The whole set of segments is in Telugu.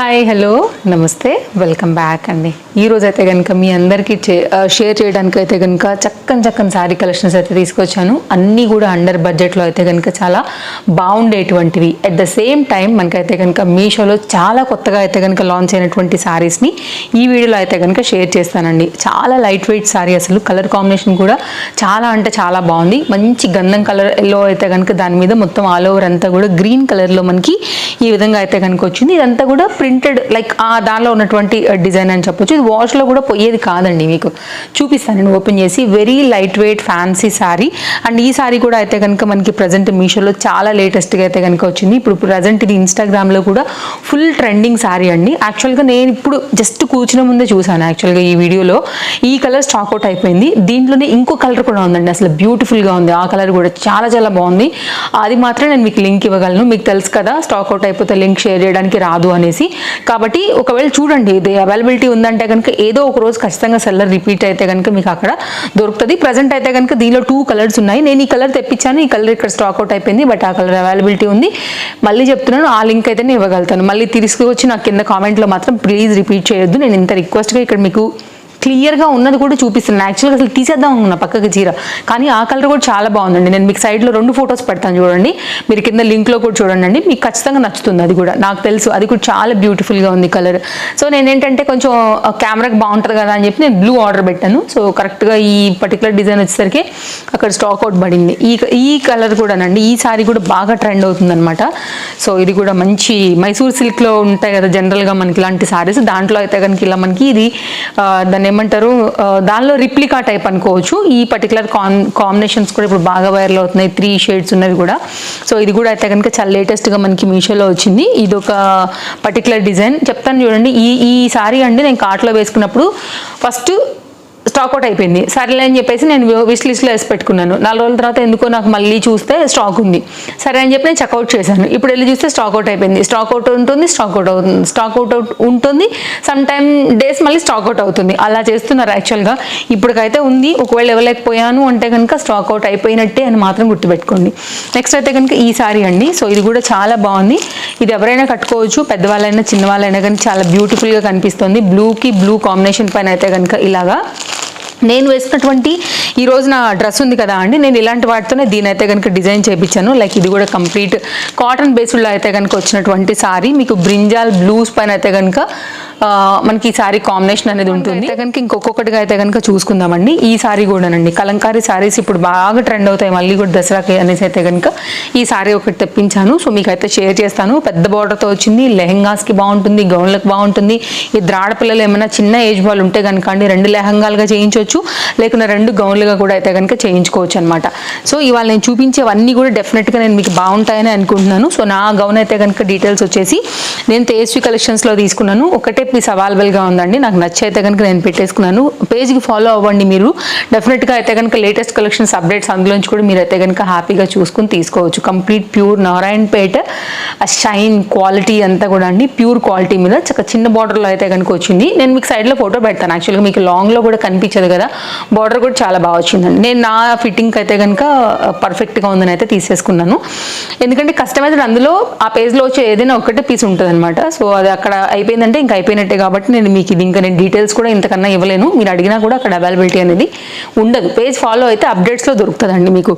హాయ్ హలో నమస్తే వెల్కమ్ బ్యాక్ అండి ఈరోజు అయితే కనుక మీ అందరికీ షేర్ చేయడానికి అయితే కనుక చక్కని చక్కని శారీ కలెక్షన్స్ అయితే తీసుకొచ్చాను. అన్నీ కూడా అండర్ బడ్జెట్లో అయితే కనుక చాలా బాగుండేటువంటివి. అట్ ద సేమ్ టైం మనకైతే కనుక మీషోలో చాలా కొత్తగా అయితే కనుక లాంచ్ అయినటువంటి శారీస్ని ఈ వీడియోలో అయితే కనుక షేర్ చేస్తానండి. చాలా లైట్ వెయిట్ శారీ అసలు. కలర్ కాంబినేషన్ కూడా చాలా అంటే చాలా బాగుంది. మంచి గంధం కలర్ ఎల్లో అయితే కనుక దాని మీద మొత్తం ఆల్ ఓవర్ అంతా కూడా గ్రీన్ కలర్లో మనకి ఈ విధంగా అయితే కనుక వచ్చింది. ఇదంతా కూడా ప్రింటెడ్ లైక్ ఆ దానిలో ఉన్నటువంటి uh, డిజైన్ అని చెప్పొచ్చు. ఇది వాష్లో కూడా పోయేది కాదండి మీకు. చూపిస్తాను నేను ఓపెన్ చేసి. Very light weight fancy sari and ఈ శారీ కూడా అయితే కనుక మనకి ప్రజెంట్ మీషోలో చాలా లేటెస్ట్గా అయితే కనుక వచ్చింది. ఇప్పుడు ప్రజెంట్ ఇది ఇన్స్టాగ్రామ్లో కూడా ఫుల్ ట్రెండింగ్ శారీ అండి. యాక్చువల్గా నేను ఇప్పుడు జస్ట్ కూర్చున్న ముందే చూశాను యాక్చువల్గా ఈ వీడియోలో. ఈ కలర్ స్టాక్ అవుట్ అయిపోయింది. దీంట్లోనే ఇంకో కలర్ కూడా ఉందండి. అసలు బ్యూటిఫుల్గా ఉంది. ఆ కలర్ కూడా చాలా చాలా బాగుంది. అది మాత్రం నేను మీకు లింక్ ఇవ్వగలను. మీకు తెలుసు కదా స్టాక్ అవుట్ అయిపోతే లింక్ షేర్ చేయడానికి రాదు అనేసి. కాబట్టి ఒకవేళ చూడండి ఇది అవైలబిలిటీ ఉందంటే కనుక ఏదో ఒక రోజు ఖచ్చితంగా సెల్లర్ రిపీట్ అయితే కనుక మీకు అక్కడ దొరుకుతుంది. ప్రజెంట్ అయితే కనుక దీనిలో టూ కలర్స్ ఉన్నాయి. నేను ఈ కలర్ తెప్పించాను ఈ కలర్ ఇక్కడ స్టాక్ అవుట్ అయిపోయింది బట్ ఆ కలర్ అవైలబిలిటీ ఉంది. మళ్ళీ చెప్తున్నాను ఆ లింక్ అయితే నేను ఇవ్వగలుగుతాను. మళ్ళీ తీసుకువచ్చి నాకు కింద కామెంట్లో మాత్రం ప్లీజ్ రిపీట్ చేయొద్దు. నేను ఇంత రిక్వెస్ట్గా ఇక్కడ మీకు క్లియర్గా ఉన్నది కూడా చూపిస్తున్నాను యాక్చువల్గా అసలు తీసేద్దాం అనుకున్నా పక్కకి చీర. కానీ ఆ కలర్ కూడా చాలా బాగుందండి. నేను మీకు సైడ్లో రెండు ఫొటోస్ పెడతాను చూడండి. మీరు కింద లింక్లో కూడా చూడండి అండి మీకు ఖచ్చితంగా నచ్చుతుంది అది కూడా. నాకు తెలుసు. అది కూడా చాలా బ్యూటిఫుల్గా ఉంది కలర్. సో నేను ఏంటంటే కొంచెం కెమెరాకి బాగుంటుంది కదా అని చెప్పి నేను బ్లూ ఆర్డర్ పెట్టాను. సో కరెక్ట్గా ఈ పర్టికులర్ డిజైన్ వచ్చేసరికి అక్కడ స్టాక్ అవుట్ పడింది. ఈ ఈ కలర్ కూడానండి. ఈ సారీ కూడా బాగా ట్రెండ్ అవుతుందన్నమాట. సో ఇది కూడా మంచి మైసూర్ సిల్క్లో ఉంటాయి కదా జనరల్గా మనకి ఇలాంటి సారీస్ దాంట్లో అయితే కనుక ఇలా మనకి ఇది దాన్ని ఏమంటారు దానిలో రిప్లికా టైప్ అనుకోవచ్చు. ఈ పర్టికులర్ కాన్ కాంబినేషన్స్ కూడా ఇప్పుడు బాగా వైరల్ అవుతున్నాయి. త్రీ షేడ్స్ ఉన్నవి కూడా. సో ఇది కూడా అయితే కనుక చాలా లేటెస్ట్గా మనకి మీషోలో వచ్చింది. ఇది ఒక పర్టికులర్ డిజైన్. చెప్తాను చూడండి. ఈ ఈ సారీ అండి నేను కార్ట్లో వేసుకున్నప్పుడు ఫస్ట్ స్టాక్ అవుట్ అయిపోయింది. సరేలే అని చెప్పేసి నేను విష్ లిస్ట్లో వేసి పెట్టుకున్నాను. నాలుగు రోజుల తర్వాత ఎందుకో నాకు మళ్ళీ చూస్తే స్టాక్ ఉంది. సరే అని చెప్పి నేను చెక్అవుట్ చేశాను. ఇప్పుడు వెళ్ళి చూస్తే స్టాక్ అవుట్ అయిపోయింది. స్టాక్ అవుట్ ఉంటుంది స్టాక్ అవుట్ అవుతుంది స్టాక్ అవుట్ ఉంటుంది. సమ్ టైమ్ డేస్ మళ్ళీ స్టాక్ అవుట్ అవుతుంది. అలా చేస్తున్నారు యాక్చువల్గా ఇప్పటికైతే ఉంది. ఒకవేళ ఇవ్వలేకపోయాను అంటే కనుక స్టాక్ అవుట్ అయిపోయినట్టే అని మాత్రం గుర్తుపెట్టుకోండి. నెక్స్ట్ అయితే కనుక ఈ సారీ అండి. సో ఇది కూడా చాలా బాగుంది. ఇది ఎవరైనా కట్టుకోవచ్చు. పెద్దవాళ్ళైనా చిన్నవాళ్ళైనా కానీ చాలా బ్యూటిఫుల్గా కనిపిస్తుంది. బ్లూకి బ్లూ కాంబినేషన్ పైన అయితే కనుక ఇలాగా నేను వేసుకున్నటువంటి ఈ రోజు నా డ్రెస్ ఉంది కదా అండి నేను ఇలాంటి వాటితోనే దీని అయితే కనుక డిజైన్ చేయించాను లైక్ ఇది కూడా కంప్లీట్ కాటన్ బేస్డ్లో అయితే కనుక వచ్చినటువంటి సారీ. మీకు బ్రింజాల్ బ్లూస్ పైన అయితే కనుక మనకి ఈ సారీ కాంబినేషన్ అనేది ఉంటుంది. కనుక ఇంకొకటిగా అయితే కనుక చూసుకుందామండి. ఈ సారీ కూడానండి కలంకారీ సారీస్ ఇప్పుడు బాగా ట్రెండ్ అవుతాయి. మళ్ళీ కూడా దసరాకి అనేసి అయితే కనుక ఈ సారీ ఒకటి తెప్పించాను. సో మీకు అయితే షేర్ చేస్తాను. పెద్ద బార్డర్తో వచ్చింది. లెహంగాస్కి బాగుంటుంది. గౌన్లకు బాగుంటుంది. ఇద్దరు ఆడపిల్లలు ఏమైనా చిన్న ఏజ్ వాళ్ళు ఉంటే కనుక అండి రెండు లెహంగాలుగా చేయించవచ్చు లేకుంటే రెండు గౌన్లుగా కూడా అయితే కనుక చేయించుకోవచ్చు అనమాట సో ఇవాళ నేను చూపించేవన్నీ కూడా డెఫినెట్గా నేను మీకు బాగుంటాయని అనుకుంటున్నాను. సో నా గౌన్ అయితే కనుక డీటెయిల్స్ వచ్చేసి నేను తేజస్వి కలెక్షన్స్లో తీసుకున్నాను. ఒకటే పీస్ అవైలబుల్గా ఉందండి. నాకు నచ్చైతే కనుక నేను పెట్టేసుకున్నాను. పేజ్కి ఫాలో అవ్వండి మీరు. డెఫినెట్గా అయితే కనుక లేటెస్ట్ కలెక్షన్స్ అప్డేట్స్ అందులోంచి కూడా మీరు అయితే కనుక హ్యాపీగా చూసుకుని తీసుకోవచ్చు. కంప్లీట్ ప్యూర్ నారాయణపేట ఆ షైన్ క్వాలిటీ అంతా కూడా అండి. ప్యూర్ క్వాలిటీ మీద చక్క చిన్న బార్డర్లో అయితే కనుక వచ్చింది. నేను మీకు సైడ్లో ఫోటో పెడతాను. యాక్చువల్గా మీకు లాంగ్లో కూడా కనిపించదు కదా. బార్డర్ కూడా చాలా బాగా వచ్చిందండి. నేను నా ఫిట్టింగ్కి అయితే కనుక పర్ఫెక్ట్గా ఉందని అయితే తీసేసుకున్నాను. ఎందుకంటే కస్టమైజ్డ్ అందులో ఆ పేజ్లో వచ్చే ఏదైనా ఒకటే పీస్ ఉంటుంది అనమాట సో అది అక్కడ అయిపోయిందంటే ఇంకా అయిపోయింది. అయిపోయినట్టే కాబట్టి నేను మీకు ఇది ఇంకా నేను డీటెయిల్స్ కూడా ఇంతకన్నా ఇవ్వలేను. మీరు అడిగినా కూడా అక్కడ అవైలబిలిటీ అనేది ఉండదు. పేజ్ ఫాలో అయితే అప్డేట్స్లో దొరుకుతుందండి మీకు.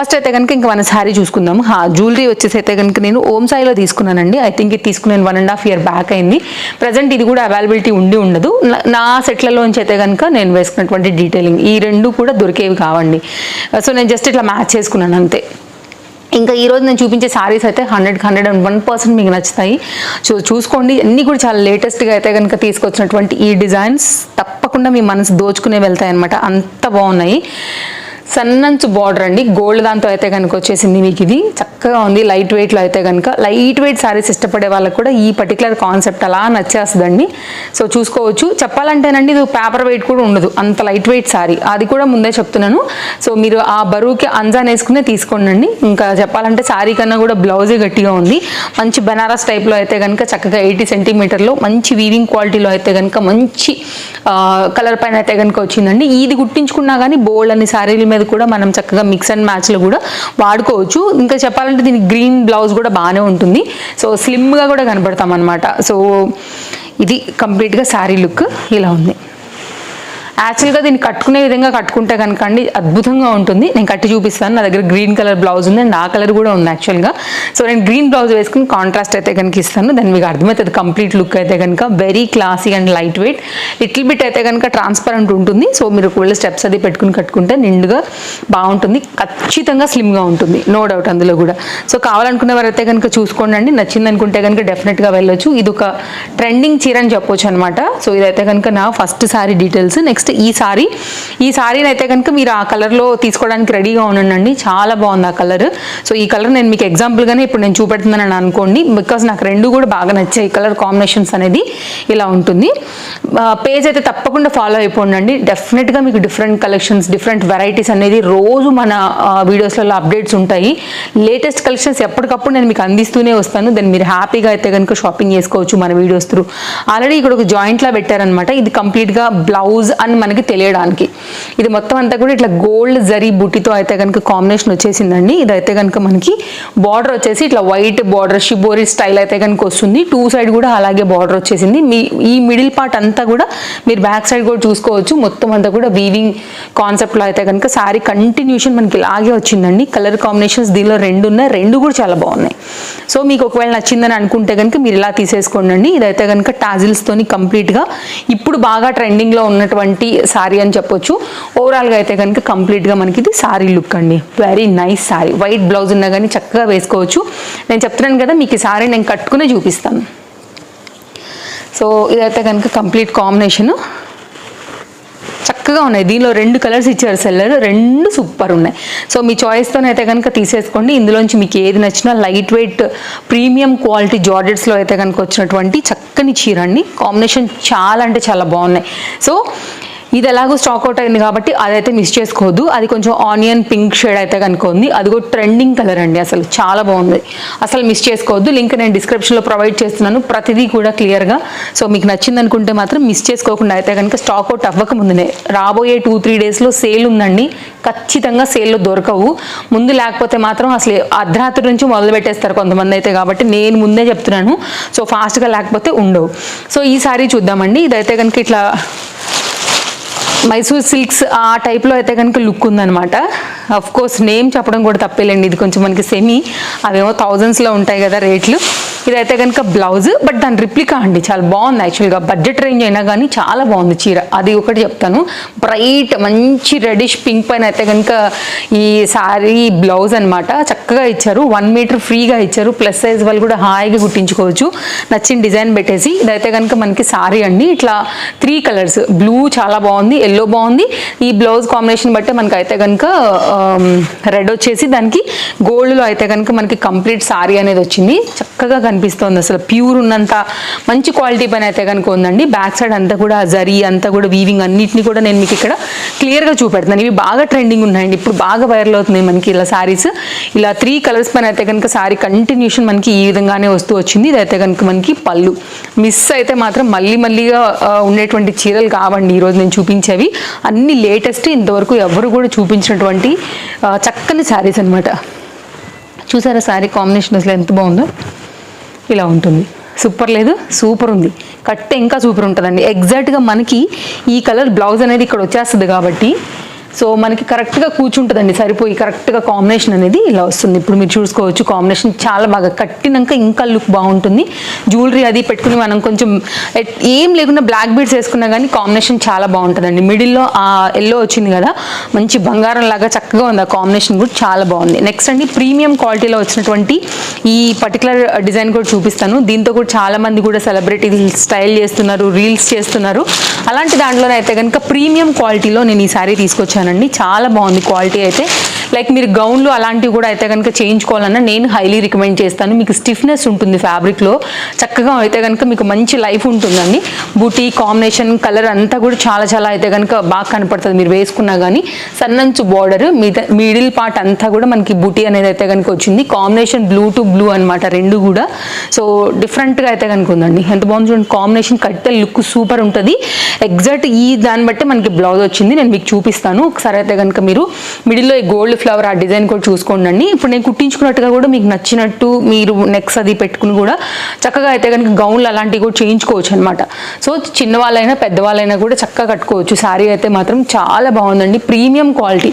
ఫస్ట్ అయితే కనుక ఇంకా మన శారీ చూసుకుందాము హా జ్యువెలరీ వచ్చేసి అయితే కనుక నేను ఓమ్ సాయిలో తీసుకున్నానండి. ఐ థింక్ ఇది తీసుకున్నాను one and half year back అయింది. ప్రజెంట్ ఇది కూడా అవైలబిలిటీ ఉండి ఉండదు. నా- నా సెట్లలోంచి అయితే కనుక నేను వేసుకున్నటువంటి డీటెయిలింగ్ ఈ రెండు కూడా దొరికేవి కావండి. Uh, సో నేను జస్ట్ ఇట్లా మ్యాచ్ చేసుకున్నాను అంతే. ఇంకా ఈరోజు నేను చూపించే శారీస్ అయితే hundred hundred and one percent మీకు నచ్చుతాయి. సో చూసుకోండి అన్నీ కూడా చాలా లేటెస్ట్గా అయితే కనుక తీసుకొచ్చినటువంటి ఈ డిజైన్స్ తప్పకుండా మీ మనసు దోచుకునే వెళ్తాయి అనమాట అంత బాగున్నాయి. సన్నంచు బార్డర్ అండి. గోల్డ్ దాంతో అయితే కనుక వచ్చేసింది మీకు ఇది. చక్కగా ఉంది. లైట్ వెయిట్లో అయితే కనుక లైట్ వెయిట్ సారీస్ ఇష్టపడే వాళ్ళకి కూడా ఈ పర్టికులర్ కాన్సెప్ట్ అలా నచ్చేస్తుందండి. సో చూసుకోవచ్చు. చెప్పాలంటేనండి ఇది పేపర్ వెయిట్ కూడా ఉండదు. అంత లైట్ వెయిట్ సారీ. అది కూడా ముందే చెప్తున్నాను. సో మీరు ఆ బరువుకి అంజాన్ వేసుకునే తీసుకోండి ఇంకా చెప్పాలంటే సారీ కన్నా కూడా బ్లౌజే గట్టిగా ఉంది. మంచి బెనారస్ టైప్లో అయితే కనుక చక్కగా ఎయిటీ సెంటీమీటర్లో మంచి వీవింగ్ క్వాలిటీలో అయితే కనుక మంచి కలర్ పైన అయితే కనుక వచ్చిందండి. ఇది గుట్టించుకున్నా కానీ బోల్డ్ అన్ని శారీల మీద అనేది కూడా మనం చక్కగా మిక్స్ అండ్ మ్యాచ్లో కూడా వాడుకోవచ్చు. ఇంకా చెప్పాలంటే దీనికి గ్రీన్ బ్లౌజ్ కూడా బాగానే ఉంటుంది. సో స్లిమ్గా కూడా కనబడతాం అనమాట సో ఇది కంప్లీట్గా శారీ లుక్ ఇలా ఉంది. యాక్చువల్గా దీన్ని కట్టుకునే విధంగా కట్టుకుంటే కనుక అండి అద్భుతంగా ఉంటుంది. నేను కట్టి చూపిస్తాను. నా దగ్గర గ్రీన్ కలర్ బ్లౌజ్ ఉంది. అండ్ ఆ కలర్ కూడా ఉంది యాక్చువల్గా సో నేను గ్రీన్ బ్లౌజ్ వేసుకుని కాంట్రాస్ట్ అయితే కనుక ఇస్తాను. దాన్ని మీకు అర్థమవుతుంది. కంప్లీట్ లుక్ అయితే కనుక very classy and light weight little bit అయితే కనుక ట్రాన్స్పరెంట్ ఉంటుంది. సో మీరు ఒకవేళ స్టెప్స్ అది పెట్టుకుని కట్టుకుంటే నిండుగా బాగుంటుంది. ఖచ్చితంగా స్లిమ్గా ఉంటుంది. నో డౌట్ అందులో కూడా. సో కావాలనుకునే వారైతే కనుక చూసుకోండి అండి. నచ్చింది అనుకుంటే కనుక డెఫినెట్గా వెళ్ళొచ్చు. ఇది ఒక ట్రెండింగ్ చీర అని చెప్పొచ్చు అనమాట సో ఇదైతే కనుక నా ఫస్ట్ సారీ డీటెయిల్స్ నెక్స్ట్ ఈ సారీ. ఈ సారీని అయితే కనుక మీరు ఆ కలర్లో తీసుకోవడానికి రెడీగా ఉండండి. చాలా బాగుంది ఆ కలర్. సో ఈ కలర్ నేను మీకు ఎగ్జాంపుల్గానే ఇప్పుడు నేను చూపెడుతున్నానని అనుకోండి. బికాస్ నాకు రెండు కూడా బాగా నచ్చాయి కలర్ కాంబినేషన్స్ అనేది ఇలా ఉంటుంది. పేజ్ అయితే తప్పకుండా ఫాలో అయిపోండి డెఫినెట్గా మీకు డిఫరెంట్ కలెక్షన్స్ డిఫరెంట్ వెరైటీస్ అనేది రోజు మన వీడియోస్లలో అప్డేట్స్ ఉంటాయి. లేటెస్ట్ కలెక్షన్స్ ఎప్పటికప్పుడు నేను మీకు అందిస్తూనే వస్తాను. దాన్ని మీరు హ్యాపీగా అయితే కనుక షాపింగ్ చేసుకోవచ్చు మన వీడియోస్ త్రూ. ఆల్రెడీ ఇక్కడ ఒక జాయింట్లా పెట్టారనమాట ఇది కంప్లీట్గా బ్లౌజ్ అండ్ అని మనకి తెలియడానికి. ఇది మొత్తం అంతా కూడా ఇట్లా గోల్డ్ జరీ బుట్టితో అయితే కనుక కాంబినేషన్ వచ్చేసిందండి. ఇదైతే కనుక మనకి బార్డర్ వచ్చేసి ఇట్లా వైట్ బార్డర్ షిబోరి స్టైల్ అయితే కనుక వస్తుంది. టూ సైడ్ కూడా అలాగే బార్డర్ వచ్చేసింది. మీ ఈ మిడిల్ పార్ట్ అంతా కూడా మీరు బ్యాక్ సైడ్ కూడా చూసుకోవచ్చు. మొత్తం అంతా కూడా వీవింగ్ కాన్సెప్ట్లో అయితే కనుక శారీ కంటిన్యూషన్ మనకి ఇలాగే వచ్చిందండి. కలర్ కాంబినేషన్స్ దీనిలో రెండు ఉన్నాయి. రెండు కూడా చాలా బాగున్నాయి. సో మీకు ఒకవేళ నచ్చిందని అనుకుంటే కనుక మీరు ఇలా తీసేసుకోండి ఇదైతే కనుక టాజిల్స్తోని కంప్లీట్గా ఇప్పుడు బాగా ట్రెండింగ్లో ఉన్నటువంటి సారీ అని చెప్పొచ్చు. ఓవరాల్గా అయితే కనుక కంప్లీట్గా మనకి ఇది సారీ లుక్ అండి. Very nice sari. White blouse ఉన్నా కానీ చక్కగా వేసుకోవచ్చు. నేను చెప్తున్నాను కదా మీకు ఈ సారీ నేను కట్టుకునే చూపిస్తాను. సో ఇదైతే కనుక కంప్లీట్ కాంబినేషను చక్కగా ఉన్నాయి. దీనిలో రెండు కలర్స్ ఇచ్చారు సెల్లర్ రెండు సూపర్ ఉన్నాయి. సో మీ చాయిస్తోనైతే అయితే కనుక తీసేసుకోండి. ఇందులోంచి మీకు ఏది నచ్చినా లైట్ వెయిట్ ప్రీమియం క్వాలిటీ జార్జెట్స్లో అయితే కనుక వచ్చినటువంటి చక్కని చీర అండి. కాంబినేషన్ చాలా అంటే చాలా బాగున్నాయి. సో ఇది ఎలాగో స్టాక్ అవుట్ అయింది కాబట్టి అదైతే మిస్ చేసుకోవద్దు. అది కొంచెం ఆనియన్ పింక్ షేడ్ అయితే కనుక ఉంది. అది కూడా ట్రెండింగ్ కలర్ అండి అసలు. చాలా బాగుంది. అసలు మిస్ చేసుకోవద్దు. లింక్ నేను డిస్క్రిప్షన్లో ప్రొవైడ్ చేస్తున్నాను. ప్రతిదీ కూడా క్లియర్గా సో మీకు నచ్చింది అనుకుంటే మాత్రం మిస్ చేసుకోకుండా అయితే కనుక స్టాక్ అవుట్ అవ్వక ముందునే. రాబోయే టూ త్రీ డేస్లో సేల్ ఉందండి. ఖచ్చితంగా సేల్లో దొరకవు. ముందు లేకపోతే మాత్రం అసలు అర్ధరాత్రి నుంచి మొదలు పెట్టేస్తారు కొంతమంది అయితే కాబట్టి నేను ముందే చెప్తున్నాను. సో ఫాస్ట్గా లేకపోతే ఉండవు. సో ఈ సారీ చూద్దామండి. ఇదైతే కనుక ఇట్లా మైసూర్ సిల్క్స్ ఆ టైప్లో అయితే కనుక లుక్ ఉందనమాట అఫ్ కోర్స్ నేమ్ చెప్పడం కూడా తప్పేలేండి. ఇది కొంచెం మనకి సెమీ అవేమో థౌజండ్స్లో ఉంటాయి కదా రేట్లు. ఇదైతే కనుక బ్లౌజ్ బట్ దాని రిప్లికా అండి. చాలా బాగుంది యాక్చువల్గా బడ్జెట్ రేంజ్ అయినా కానీ చాలా బాగుంది చీర. అది ఒకటి చెప్తాను. బ్రైట్ మంచి రెడిష్ పింక్ పైన అయితే కనుక ఈ సారీ బ్లౌజ్ అన్నమాట చక్కగా ఇచ్చారు. వన్ మీటర్ ఫ్రీగా ఇచ్చారు. ప్లస్ సైజ్ వాళ్ళు కూడా హాయిగా కుట్టించుకోవచ్చు. నచ్చిన డిజైన్ పెట్టేసి ఇదైతే కనుక మనకి సారీ అండి. ఇట్లా త్రీ కలర్స్ బ్లూ చాలా బాగుంది. ఎల్లో బాగుంది. ఈ బ్లౌజ్ కాంబినేషన్ బట్టి మనకి అయితే కనుక రెడ్ వచ్చేసి దానికి గోల్డ్లో అయితే కనుక మనకి కంప్లీట్ సారీ అనేది వచ్చింది. చక్కగా కనిపిస్తుంది. అసలు ప్యూర్ ఉన్నంత మంచి క్వాలిటీ పని అయితే కనుక ఉందండి. బ్యాక్ సైడ్ అంతా కూడా జరీ అంతా కూడా వీవింగ్ అన్నిటిని కూడా నేను మీకు ఇక్కడ క్లియర్గా చూపెడతాను ఇవి బాగా ట్రెండింగ్ ఉన్నాయండి. ఇప్పుడు బాగా వైరల్ అవుతున్నాయి మనకి ఇలా సారీస్ ఇలా త్రీ కలర్స్ పైన అయితే కనుక సారీ కంటిన్యూషన్ మనకి ఈ విధంగానే వస్తూ వచ్చింది. ఇదైతే కనుక మనకి పళ్ళు. మిస్ అయితే మాత్రం మళ్ళీ మళ్ళీగా ఉండేటువంటి చీరలు కావండి. ఈరోజు నేను చూపించేవి. అన్ని లేటెస్ట్ ఇంతవరకు ఎవరు కూడా చూపించినటువంటి చక్కని శారీస్ అన్నమాట. చూసారా శారీ కాంబినేషన్ అసలు ఎంత బాగుందో? ఇలా ఉంటుంది. సూపర్ లేదు సూపర్ ఉంది. కట్టే ఇంకా సూపర్ ఉంటుందండి. ఎగ్జాక్ట్గా మనకి ఈ కలర్ బ్లౌజ్ అనేది ఇక్కడ వచ్చేస్తుంది కాబట్టి సో మనకి కరెక్ట్గా కూర్చుంటుందండి సరిపోయి కరెక్ట్గా కాంబినేషన్ అనేది ఇలా వస్తుంది. ఇప్పుడు మీరు చూసుకోవచ్చు కాంబినేషన్ చాలా బాగా కట్టినాక ఇంకా లుక్ బాగుంటుంది. జ్యువెలరీ అది పెట్టుకుని మనం కొంచెం ఏం లేకుండా బ్లాక్ బీడ్స్ వేసుకున్నా కానీ కాంబినేషన్ చాలా బాగుంటుందండి. మిడిల్లో ఆ ఎల్లో వచ్చింది కదా మంచి బంగారం లాగా చక్కగా ఉంది. ఆ కాంబినేషన్ కూడా చాలా బాగుంది. నెక్స్ట్ అండి ప్రీమియం క్వాలిటీలో వచ్చినటువంటి ఈ పర్టికులర్ డిజైన్ కూడా చూపిస్తాను. దీంతో కూడా చాలామంది కూడా సెలబ్రిటీ స్టైల్ చేస్తున్నారు రీల్స్ చేస్తున్నారు. అలాంటి దాంట్లోనే అయితే కనుక ప్రీమియం క్వాలిటీలో నేను ఈ తీసుకొచ్చాను. తీసుకొచ్చానండి చాలా బాగుంది క్వాలిటీ అయితే. లైక్ మీరు గౌన్లు అలాంటివి కూడా అయితే కనుక చేయించుకోవాలన్నా నేను హైలీ రికమెండ్ చేస్తాను. మీకు స్టిఫ్నెస్ ఉంటుంది ఫ్యాబ్రిక్లో. చక్కగా అయితే కనుక మీకు మంచి లైఫ్ ఉంటుందండి. బూటీ కాంబినేషన్ కలర్ అంతా కూడా చాలా చాలా అయితే కనుక బాగా కనపడుతుంది. మీరు వేసుకున్నా కానీ సన్నంచు బార్డర్ మిడిల్ పార్ట్ అంతా కూడా మనకి బూటీ అనేది అయితే కనుక వచ్చింది. కాంబినేషన్ బ్లూ టు బ్లూ అనమాట రెండు కూడా. సో డిఫరెంట్గా అయితే కనుక ఉందండి. ఎంత బాగుంది చూడండి. కాంబినేషన్ కట్టే లుక్ సూపర్ ఉంటుంది. ఎగ్జాక్ట్ ఈ దాన్ని బట్టి మనకి బ్లౌజ్ వచ్చింది. నేను మీకు చూపిస్తాను. ఒకసారి అయితే కనుక మీరు మిడిల్లో ఈ గోల్డ్ ఫ్లవర్ ఆ డిజైన్ కూడా చూసుకోండి ఇప్పుడు నేను కుట్టించుకున్నట్టుగా కూడా మీకు నచ్చినట్టు మీరు నెక్స్ అది పెట్టుకుని కూడా చక్కగా అయితే కనుక గౌన్లు అలాంటివి కూడా చేయించుకోవచ్చు అనమాట సో చిన్నవాళ్ళైనా పెద్దవాళ్ళైనా కూడా చక్కగా కట్టుకోవచ్చు. శారీ అయితే మాత్రం చాలా బాగుందండి. Premium quality.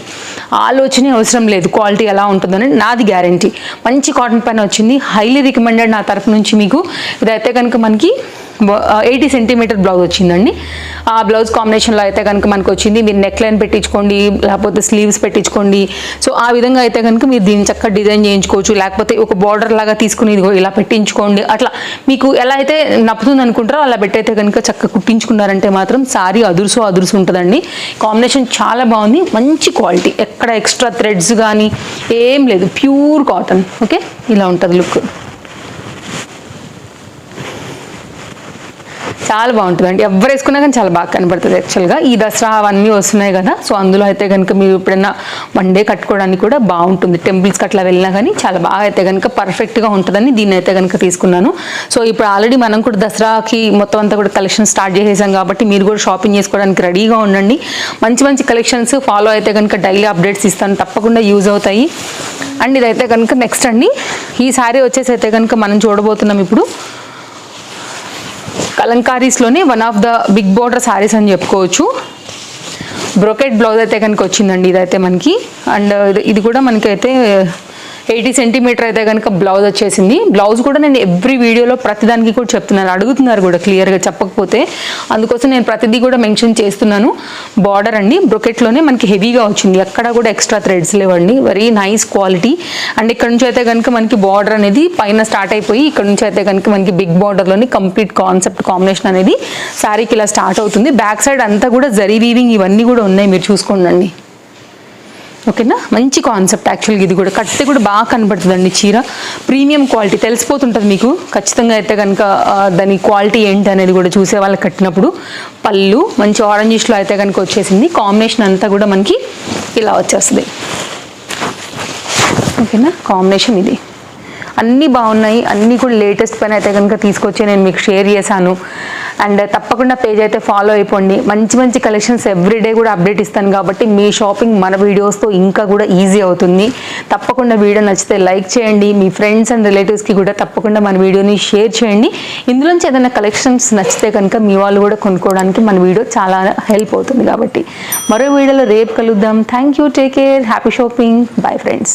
ఆలోచనే అవసరం లేదు క్వాలిటీ ఎలా ఉంటుందని నాది గ్యారంటీ. మంచి కాటన్ పైన వచ్చింది. హైలీ రికమెండెడ్ నా తరఫు నుంచి మీకు. ఇదైతే కనుక మనకి ఎయిటీ సెంటీమీటర్ బ్లౌజ్ వచ్చిందండి. ఆ బ్లౌజ్ కాంబినేషన్లో అయితే కనుక మనకు వచ్చింది. మీరు నెక్ లైన్ పెట్టించుకోండి లేకపోతే స్లీవ్స్ పెట్టించుకోండి. సో ఆ విధంగా అయితే కనుక మీరు దీన్ని చక్కగా డిజైన్ చేయించుకోవచ్చు. లేకపోతే ఒక బార్డర్ లాగా తీసుకుని ఇదిగో ఇలా పెట్టించుకోండి. అట్లా మీకు ఎలా అయితే నప్పుతుంది అనుకుంటారో అలా పెట్టయితే కనుక చక్కగా కుట్టించుకున్నారంటే మాత్రం సారీ అదురుసు అదురుసు ఉంటుందండి. కాంబినేషన్ చాలా బాగుంది. మంచి క్వాలిటీ. ఎక్కడ ఎక్స్ట్రా థ్రెడ్స్ కానీ ఏం లేదు. Pure cotton. ఓకే? ఇలా ఉంటుంది లుక్. చాలా బాగుంటుందండి. ఎవరు వేసుకున్నా కానీ చాలా బాగా కనబడుతుంది యాక్చువల్గా ఈ దసరా అవన్నీ వస్తున్నాయి కదా సో అందులో అయితే కనుక మీరు ఎప్పుడైనా వన్ డే కట్టుకోవడానికి కూడా బాగుంటుంది. టెంపుల్స్కి అట్లా వెళ్ళినా కానీ చాలా బాగా అయితే కనుక పర్ఫెక్ట్గా ఉంటుందని దీన్ని అయితే కనుక తీసుకున్నాను. సో ఇప్పుడు ఆల్రెడీ మనం కూడా దసరాకి మొత్తం అంతా కూడా కలెక్షన్ స్టార్ట్ చేసేసాం కాబట్టి మీరు కూడా షాపింగ్ చేసుకోవడానికి రెడీగా ఉండండి. మంచి మంచి కలెక్షన్స్ ఫాలో అయితే కనుక డైలీ అప్డేట్స్ ఇస్తాను. తప్పకుండా యూజ్ అవుతాయి. అండ్ ఇదైతే కనుక నెక్స్ట్ అండి. ఈ సారీ వచ్చేసి అయితే కనుక మనం చూడబోతున్నాం ఇప్పుడు. కలంకారీస్లోనే one of the big border saris అని చెప్పుకోవచ్చు. బ్రొకెట్ బ్లౌజ్ అయితే కనుక వచ్చిందండి ఇదైతే మనకి. అండ్ uh, ఇది కూడా మనకైతే ఎయిటీ సెంటీమీటర్ అయితే కనుక బ్లౌజ్ వచ్చేసింది. బ్లౌజ్ కూడా నేను ఎవ్రీ వీడియోలో ప్రతిదానికి కూడా చెప్తున్నాను. అడుగుతున్నారు కూడా క్లియర్గా చెప్పకపోతే. అందుకోసం నేను ప్రతిదీ కూడా మెన్షన్ చేస్తున్నాను. బార్డర్ అండి. బ్రొకెట్లోనే మనకి హెవీగా వచ్చింది. ఎక్కడ కూడా ఎక్స్ట్రా థ్రెడ్స్ లేవండి. Very nice quality. అండ్ ఇక్కడ నుంచి అయితే కనుక మనకి బార్డర్ అనేది పైన స్టార్ట్ అయిపోయి ఇక్కడ నుంచి అయితే కనుక మనకి బిగ్ బార్డర్లోని కంప్లీట్ కాన్సెప్ట్ కాంబినేషన్ అనేది శారీకి ఇలా స్టార్ట్ అవుతుంది. బ్యాక్ సైడ్ అంతా కూడా జరీ వీవింగ్ ఇవన్నీ కూడా ఉన్నాయి. మీరు చూసుకోండి ఓకేనా? మంచి కాన్సెప్ట్ యాక్చువల్గా ఇది కూడా. కట్టితే కూడా బాగా కనబడుతుందండి చీర. ప్రీమియం క్వాలిటీ తెలిసిపోతుంటుంది మీకు. ఖచ్చితంగా అయితే కనుక దాని క్వాలిటీ ఏంటి అనేది కూడా చూసే వాళ్ళకి కట్టినప్పుడు పళ్ళు మంచి ఆరెంజిష్లో అయితే కనుక వచ్చేసింది. కాంబినేషన్ అంతా కూడా మనకి ఇలా వచ్చేస్తుంది. ఓకేనా? కాంబినేషన్ ఇది. అన్నీ బాగున్నాయి. అన్నీ కూడా లేటెస్ట్ పైన అయితే కనుక తీసుకొచ్చి నేను మీకు షేర్ చేశాను. అండ్ తప్పకుండా పేజ్ అయితే ఫాలో అయిపోండి. మంచి మంచి కలెక్షన్స్ ఎవ్రీడే కూడా అప్డేట్ ఇస్తాను కాబట్టి మీ షాపింగ్ మన వీడియోస్తో ఇంకా కూడా ఈజీ అవుతుంది. తప్పకుండా వీడియో నచ్చితే లైక్ చేయండి. మీ ఫ్రెండ్స్ అండ్ రిలేటివ్స్కి కూడా తప్పకుండా మన వీడియోని షేర్ చేయండి. ఇందులోంచి ఏదైనా కలెక్షన్స్ నచ్చితే కనుక మీ వాళ్ళు కూడా కొనుక్కోవడానికి మన వీడియో చాలా హెల్ప్ అవుతుంది కాబట్టి. మరో వీడియోలో రేపు కలుద్దాం. Thank you take care happy shopping bye friends